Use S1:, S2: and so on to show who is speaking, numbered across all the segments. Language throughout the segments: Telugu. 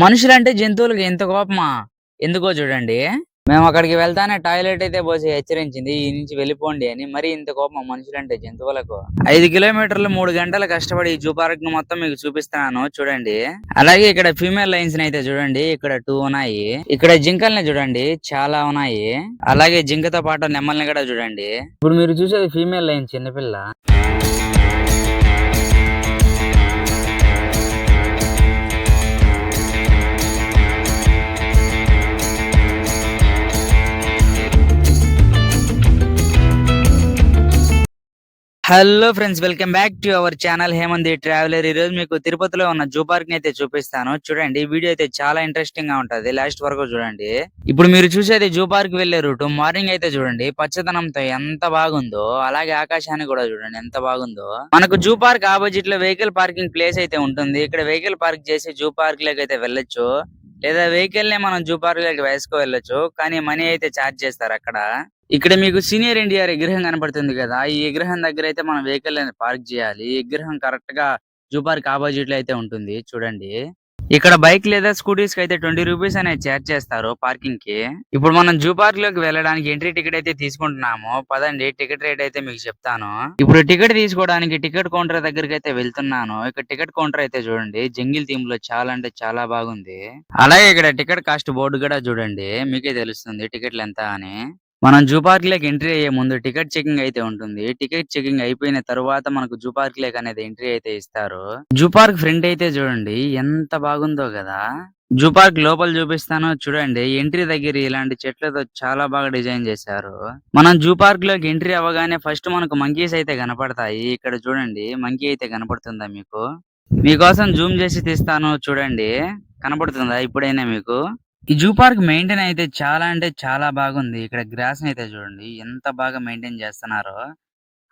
S1: మనుషులంటే జంతువులకు ఎంత కోపమా? ఎందుకో చూడండి. మేము అక్కడికి వెళ్తానే టాయిలెట్ అయితే పోసి హెచ్చరించింది ఈ నుంచి వెళ్ళిపోండి అని. మరి ఇంత కోపం మనుషులంటే జంతువులకు? ఐదు కిలోమీటర్లు మూడు గంటలు కష్టపడి ఈ జూ పార్క్ను మొత్తం మీకు చూపిస్తున్నాను చూడండి. అలాగే ఇక్కడ ఫీమేల్ లైన్స్ అయితే చూడండి ఇక్కడ టూ ఉన్నాయి. ఇక్కడ జింకల్ని చూడండి చాలా ఉన్నాయి. అలాగే జింకతో పాటు నెమ్మల్ని కూడా చూడండి. ఇప్పుడు మీరు చూసేది ఫీమేల్ లైన్ చిన్నపిల్ల. Hello friends welcome back to our channel Hemandi traveller. ఈ రోజు మీకు తిరుపతిలో ఉన్న జూ పార్క్ని అయితే చూపిస్తాను. చూడండి ఈ వీడియో అయితే చాలా ఇంట్రెస్టింగ్గా ఉంటది. లాస్ట్ వరకు చూడండి. ఇప్పుడు మీరు చూసేది జూ పార్క్ వెళ్ళే రూట్ మార్నింగ్ అయితే చూడండి పచ్చదనంతో ఎంత బాగుందో అలాగే ఆకాశాన్ని కూడా చూడండి ఎంత బాగుందో. మనకు జూ పార్క్ ఆపోజిట్లో వెహికల్ పార్కింగ్ ప్లేస్ అయితే ఉంటుంది. ఇక్కడ వెహికల్ పార్క్ చేసి జూ పార్క్లోకి అయితే వెళ్ళొచ్చు. లేదా వెహికల్ నే మనం జూ పార్క్లోకి వేసుకో వెళ్ళొచ్చు కానీ మనీ అయితే ఛార్జ్ చేస్తారు అక్కడ. ఇక్కడ మీకు సీనియర్ ఎన్టీఆర్ విగ్రహం కనపడుతుంది కదా ఈ విగ్రహం దగ్గర అయితే మనం వెహికల్ పార్క్ చేయాలి. ఈ విగ్రహం కరెక్ట్గా జూ పార్క్ ఆపోజిట్లో అయితే ఉంటుంది. చూడండి. ఇక్కడ బైక్ లేదా స్కూటీస్కి అయితే ట్వంటీ రూపీస్ అనేది చార్జ్ చేస్తారు పార్కింగ్కి. ఇప్పుడు మనం జూ పార్క్లోకి వెళ్ళడానికి ఎంట్రీ టికెట్ అయితే తీసుకుంటున్నాము. పదండి టికెట్ రేట్ అయితే మీకు చెప్తాను. ఇప్పుడు టికెట్ తీసుకోవడానికి టికెట్ కౌంటర్ దగ్గరికి అయితే వెళ్తున్నాను. ఇక్కడ టికెట్ కౌంటర్ అయితే చూడండి జంగిల్ థీమ్లో చాలా అంటే చాలా బాగుంది. అలాగే ఇక్కడ టికెట్ కాస్ట్ బోర్డు కూడా చూడండి మీకే తెలుస్తుంది టికెట్లు ఎంత అని. మనం జూ పార్క్ లేక్ ఎంట్రీ అయ్యే ముందు టికెట్ చెకింగ్ అయితే ఉంటుంది. టికెట్ చెకింగ్ అయిపోయిన తర్వాత మనకు జూ పార్క్ లేక్ అనేది ఎంట్రీ అయితే ఇస్తారు. జూ పార్క్ ఫ్రంట్ అయితే చూడండి ఎంత బాగుందో కదా. జూ పార్క్ లోపల చూపిస్తాను చూడండి. ఎంట్రీ దగ్గర ఇలాంటి చెట్లతో చాలా బాగా డిజైన్ చేశారు. మనం జూ పార్క్లోకి ఎంట్రీ అవ్వగానే ఫస్ట్ మనకు మంకీస్ అయితే కనపడతాయి. ఇక్కడ చూడండి మంకీ అయితే కనపడుతుందా మీకు? మీకోసం జూమ్ చేసి తీస్తాను చూడండి. కనపడుతుందా ఇప్పుడైనా మీకు? ఈ జూ పార్క్ మెయింటైన్ అయితే చాలా అంటే చాలా బాగుంది. ఇక్కడ గ్రాస్ అయితే చూడండి ఎంత బాగా మెయింటైన్ చేస్తున్నారో.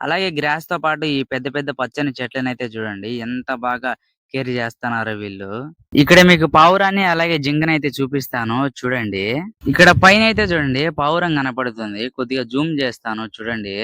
S1: అలాగే గ్రాస్తో పాటు ఈ పెద్ద పెద్ద పచ్చని చెట్లను అయితే చూడండి ఎంత బాగా కేర్ చేస్తున్నారో వీళ్ళు. ఇక్కడ మీకు పావురాన్ని అలాగే జింకని అయితే చూపిస్తాను చూడండి. ఇక్కడ పైన అయితే చూడండి పావురం కనపడుతుంది. కొద్దిగా జూమ్ చేస్తాను చూడండి.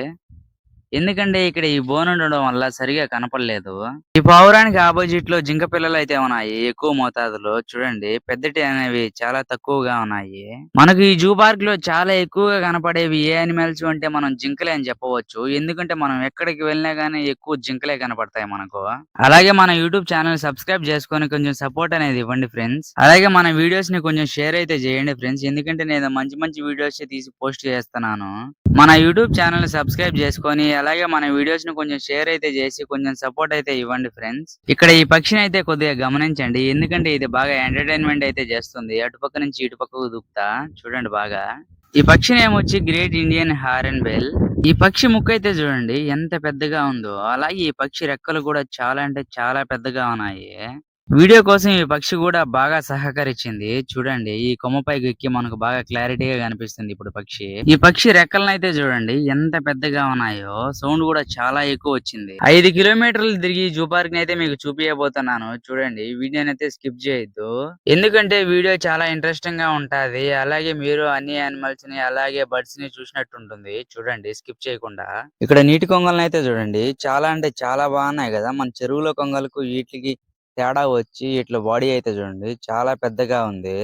S1: ఎందుకంటే ఇక్కడ ఈ బోన్ ఉండడం వల్ల సరిగా కనపడలేదు. ఈ పావురానికి ఆపోజిట్లో జింక పిల్లలు అయితే ఉన్నాయి. ఎక్కువ మోతాదులో. చూడండి పెద్దటి అనేవి చాలా తక్కువగా ఉన్నాయి. మనకు ఈ జూ పార్క్లో చాలా ఎక్కువగా కనపడేవి ఏ అనిమల్స్ అంటే మనం జింకలే అని చెప్పవచ్చు. ఎందుకంటే మనం ఎక్కడికి వెళ్ళినా గానీ ఎక్కువ జింకలే కనపడతాయి మనకు. అలాగే మన యూట్యూబ్ ఛానల్ సబ్స్క్రైబ్ చేసుకొని కొంచెం సపోర్ట్ అనేది ఇవ్వండి ఫ్రెండ్స్. అలాగే మన వీడియోస్ని కొంచెం షేర్ అయితే చేయండి ఫ్రెండ్స్. ఎందుకంటే నేను మంచి మంచి వీడియోస్ తీసి పోస్ట్ చేస్తున్నాను. మన యూట్యూబ్ ఛానల్ సబ్స్క్రైబ్ చేసుకొని అలాగే మన వీడియోస్ని కొంచెం షేర్ అయితే చేసి కొంచెం సపోర్ట్ అయితే ఇవ్వండి ఫ్రెండ్స్. ఇక్కడ ఈ పక్షిని అయితే కొద్దిగా గమనించండి. ఎందుకంటే ఇది బాగా ఎంటర్టైన్మెంట్ అయితే చేస్తుంది. అటుపక్క నుంచి ఇటుపక్కకు దూకుతా. చూడండి బాగా. ఈ పక్షి నేమ్ వచ్చి గ్రేట్ ఇండియన్ హారన్ బెల్. ఈ పక్షి ముక్క అయితే చూడండి ఎంత పెద్దగా ఉందో. అలాగే ఈ పక్షి రెక్కలు కూడా చాలా అంటే చాలా పెద్దగా ఉన్నాయి. వీడియో కోసం ఈ పక్షి కూడా బాగా సహకరించింది. చూడండి ఈ కొమ్మపైకి ఎక్కి మనకు బాగా క్లారిటీగా కనిపిస్తుంది ఇప్పుడు పక్షి. ఈ పక్షి రెక్కలను అయితే చూడండి ఎంత పెద్దగా ఉన్నాయో సౌండ్ కూడా చాలా ఎక్కువ వచ్చింది. ఐదు కిలోమీటర్లు తిరిగి జూ పార్క్ని అయితే మీకు చూపించబోతున్నాను చూడండి వీడియోని అయితే స్కిప్ చేయొద్దు. ఎందుకంటే వీడియో చాలా ఇంట్రెస్టింగ్గా ఉంటది. అలాగే మీరు అన్ని యానిమల్స్ని అలాగే బర్డ్స్ని చూసినట్టు ఉంటుంది చూడండి స్కిప్ చేయకుండా. ఇక్కడ నీటి కొంగలను అయితే చూడండి చాలా అంటే చాలా బాగున్నాయి కదా. మన చెరువులో కొంగలకు వీటికి తేడా వచ్చి ఇట్లా బాడీ అయితే చూడండి చాలా పెద్దగా ఉంది.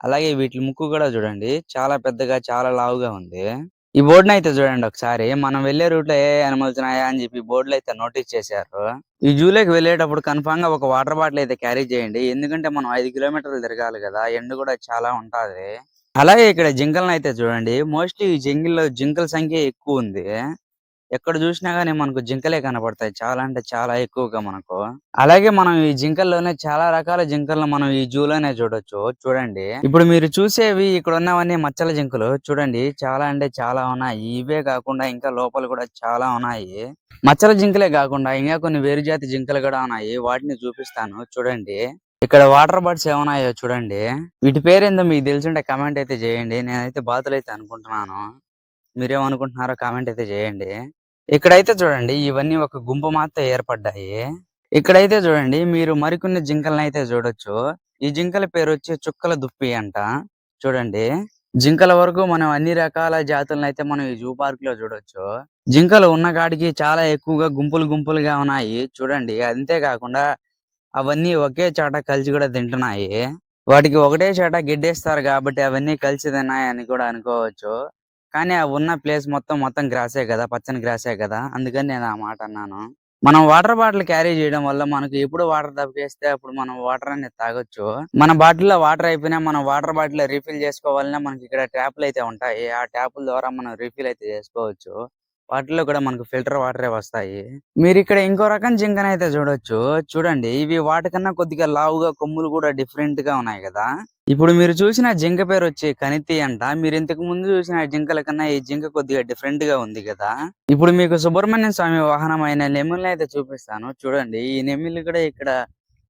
S1: అలాగే వీటి ముక్కు కూడా చూడండి చాలా పెద్దగా చాలా లావుగా ఉంది. ఈ బోర్డుని అయితే చూడండి ఒకసారి. మనం వెళ్ళే రూట్లో ఏ అనిమల్స్ ఉన్నాయా అని చెప్పి బోర్డులో అయితే నోటీస్ చేశారు. ఈ జూలోకి వెళ్ళేటప్పుడు కన్ఫామ్గా ఒక వాటర్ బాటిల్ అయితే క్యారీ చేయండి. ఎందుకంటే మనం ఐదు కిలోమీటర్లు తిరగాలి కదా ఎండ కూడా చాలా ఉంటది. అలాగే ఇక్కడ జింకలను అయితే చూడండి. మోస్ట్లీ ఈ జంగిల్లో జింకల సంఖ్య ఎక్కువ ఉంది. ఎక్కడ చూసినా గానీ మనకు జింకలే కనపడతాయి. చాలా అంటే చాలా ఎక్కువగా మనకు. అలాగే మనం ఈ జింకల్లోనే చాలా రకాల జింకలను మనం ఈ జూలోనే చూడొచ్చు. చూడండి. ఇప్పుడు మీరు చూసేవి ఇక్కడ ఉన్నవన్నీ మచ్చల జింకలు. చూడండి. చాలా అంటే చాలా ఉన్నాయి. ఇవే కాకుండా ఇంకా లోపల కూడా చాలా ఉన్నాయి. మచ్చల జింకలే కాకుండా ఇంకా కొన్ని వేరు జాతి జింకలు కూడా ఉన్నాయి. వాటిని చూపిస్తాను. చూడండి. ఇక్కడ వాటర్ బర్డ్స్ ఏమన్నాయో చూడండి. వీటి పేరేందో మీకు తెలిసింటే కమెంట్ అయితే చేయండి. నేనైతే బాతులు అయితే అనుకుంటున్నాను. మీరేమనుకుంటున్నారో కామెంట్ అయితే చేయండి. ఇక్కడైతే చూడండి ఇవన్నీ ఒక గుంపు మాత్రం ఏర్పడ్డాయి. ఇక్కడైతే చూడండి మీరు మరికొన్ని జింకలను అయితే చూడొచ్చు. ఈ జింకల పేరు వచ్చి చుక్కల దుప్పి అంట. చూడండి జింకల వరకు మనం అన్ని రకాల జాతులను అయితే మనం ఈ జూ పార్క్లో చూడొచ్చు. జింకలు ఉన్న కాడికి చాలా ఎక్కువగా గుంపులు గుంపులుగా ఉన్నాయి. చూడండి అంతేకాకుండా అవన్నీ ఒకే చోట కలిసి కూడా తింటున్నాయి. వాటికి ఒకటే చోట గిడ్డేస్తారు కాబట్టి అవన్నీ కలిసి తిన్నాయని కూడా అనుకోవచ్చు. కానీ ఆ ఉన్న ప్లేస్ మొత్తం మొత్తం గ్రాసే కదా పచ్చని గ్రాసే కదా. అందుకని నేను ఆ మాట అన్నాను. మనం వాటర్ బాటిల్ క్యారీ చేయడం వల్ల మనకు ఎప్పుడు వాటర్ దప్పకేస్తే అప్పుడు మనం వాటర్ అనేది తాగొచ్చు. మన బాటిల్లో వాటర్ అయిపోయినా మనం వాటర్ బాటిల్ రీఫిల్ చేసుకోవాలన్నా మనకి ఇక్కడ ట్యాప్లు అయితే ఉంటాయి. ఆ ట్యాపుల ద్వారా మనం రీఫిల్ అయితే చేసుకోవచ్చు. వాటిలో కూడా మనకు ఫిల్టర్ వాటరే వస్తాయి. మీరు ఇక్కడ ఇంకో రకం జింకను అయితే చూడొచ్చు. చూడండి ఇవి వాటికన్నా కొద్దిగా లావుగా కొమ్ములు కూడా డిఫరెంట్గా ఉన్నాయి కదా. ఇప్పుడు మీరు చూసిన జింక పేరు వచ్చి కనితి అంట. మీరు ఇంతకు ముందు చూసిన జింకల కన్నా ఈ జింక కొద్దిగా డిఫరెంట్గా ఉంది కదా. ఇప్పుడు మీకు సుబ్రహ్మణ్య స్వామి వాహనం అయిన నెమ్మిల్ని అయితే చూపిస్తాను. చూడండి ఈ నెమిల్ కూడా ఇక్కడ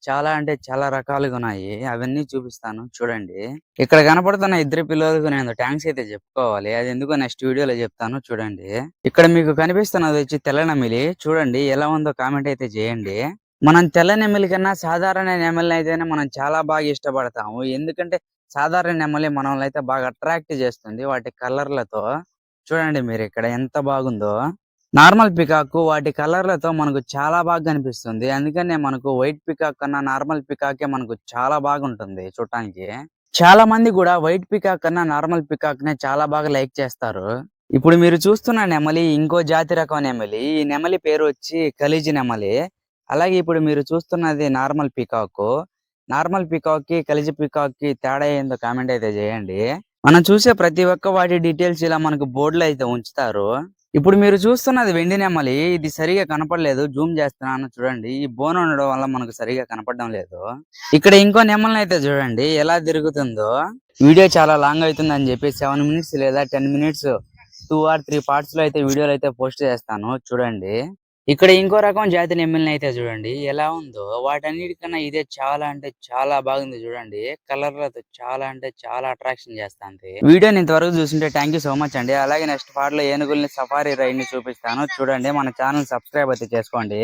S1: చాలా అంటే చాలా రకాలుగా ఉన్నాయి. అవన్నీ చూపిస్తాను. చూడండి. ఇక్కడ కనపడుతున్న ఇద్దరు పిల్లలకు నేను ట్యాంక్స్ అయితే చెప్పుకోవాలి. అది ఎందుకో నెక్స్ట్ వీడియోలో చెప్తాను. చూడండి. ఇక్కడ మీకు కనిపిస్తున్నది వచ్చి తెల్ల నెమిలి. చూడండి ఎలా ఉందో కామెంట్ అయితే చేయండి. మనం తెల్ల నెమలి కన్నా సాధారణ నెమలిని అయితేనే మనం చాలా బాగా ఇష్టపడతాము. ఎందుకంటే సాధారణ నెమలి మనల్ని అయితే బాగా అట్రాక్ట్ చేస్తుంది వాటి కలర్లతో. చూడండి మీరు ఇక్కడ ఎంత బాగుందో. నార్మల్ పికాక్ వాటి కలర్లతో మనకు చాలా బాగా కనిపిస్తుంది. అందుకనే మనకు వైట్ పికాక్ కన్నా నార్మల్ పికాకే మనకు చాలా బాగుంటుంది చూడటానికి. చాలా మంది కూడా వైట్ పికాక్ కన్నా నార్మల్ పికాక్ నే చాలా బాగా లైక్ చేస్తారు. ఇప్పుడు మీరు చూస్తున్న నెమలి ఇంకో జాతి రకం నెమలి. ఈ నెమలి పేరు వచ్చి కలిజి నెమలి. అలాగే ఇప్పుడు మీరు చూస్తున్నది నార్మల్ పికాక్. నార్మల్ పికాక్కి కలిజి పికాక్కి తేడా ఏందో కామెంట్ అయితే చేయండి. మనం చూసే ప్రతి ఒక్క వాటి డీటెయిల్స్ ఇలా మనకు బోర్డులో అయితే ఉంచుతారు. ఇప్పుడు మీరు చూస్తున్నది వెండి నెమలి. ఇది సరిగా కనపడలేదు. జూమ్ చేస్తున్నాను చూడండి. ఈ బోన్ ఉండడం వల్ల మనకు సరిగా కనపడడం లేదు. ఇక్కడ ఇంకో నెమలిని అయితే చూడండి. ఎలా తిరుగుతుందో. వీడియో చాలా లాంగ్ అవుతుంది అని చెప్పి సెవెన్ మినిట్స్ లేదా ten minutes two or three పార్ట్స్లో అయితే వీడియోలు అయితే పోస్ట్ చేస్తాను. చూడండి. ఇక్కడ ఇంకో రకం జాతి నెమ్మిల్ని అయితే చూడండి. ఎలా ఉందో వాటన్నిటికన్నా ఇదే చాలా అంటే చాలా బాగుంది చూడండి. కలర్లతో చాలా అంటే చాలా అట్రాక్షన్ చేస్తాంది. వీడియోని ఇంతవరకు చూసింటే థ్యాంక్ యూ సో మచ్ అండి. అలాగే నెక్స్ట్ పార్ట్లో ఏనుగుల్ని సఫారీ రైడ్ని చూపిస్తాను. చూడండి మన ఛానల్ సబ్స్క్రైబ్ అయితే చేసుకోండి.